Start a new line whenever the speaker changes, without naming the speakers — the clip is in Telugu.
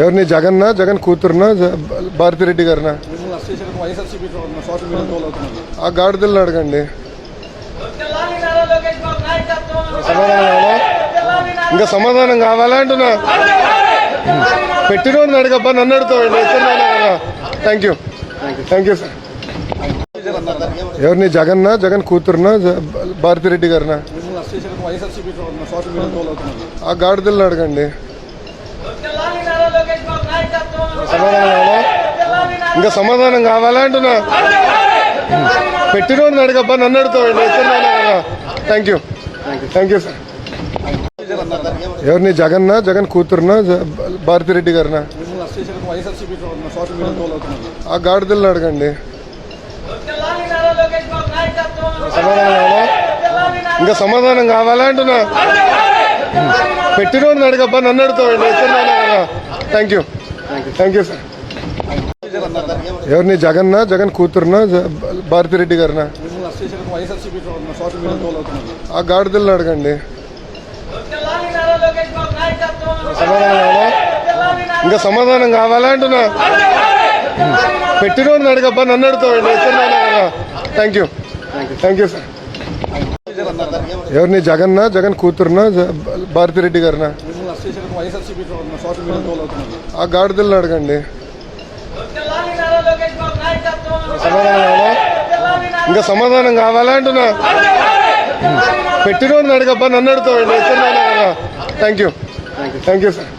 ఎవరిని? జగన్నా? జగన్ కూతురునా? భారతిరెడ్డి గారినా? ఆ గాడిదల్ని అడగండి. ఇంకా సమాధానం కావాలా అంటున్నా? పెట్టినోడిని అడగబ్బా నన్ను అడుగుతావండి thank you thank you sir ఎవరిని? జగన్నా? జగన్ కూతురునా? భారతిరెడ్డి గారినా? ఆ గాడిదల్ని అడగండి. సమాధానం ఇంకా సమాధానం కావాలా అంటున్నా? పెట్టినోడిని అడగబ్బా నన్ను అడుగుతావు thank you thank you sir ఎవరిని జగన్నా జగన్ కూతురునా జ- భారతిరెడ్డి గారినా? ఆ గాడిదల్ని అడగండి. ఇంకా సమాధానం కావాలా అంటున్నా? పెట్టినోడిని అడగబ్బా నన్ను అడుగుతావు thank you thank you sir ఎవరిని? జగన్నా? జగన్ కూతురునా? జ- భారతిరెడ్డి గారినా? ఆ గాడిదలను అడగండి. ఇంకా సమాధానం కావాలా అంటున్నా? పెట్టినోడిని అడగబ్బా నన్ను అడుగుతావండి thank you thank you sir ఎవరిని? జగన్నా? జగన్ కూతురునా? భారతిరెడ్డి గారినా? ఆ గాడిదలను అడగండి. ఇంకా సమాధానం కావాలా అంటున్నా? పెట్టినోడిని అడగబ్బా నన్ను కదా thank you thank you sir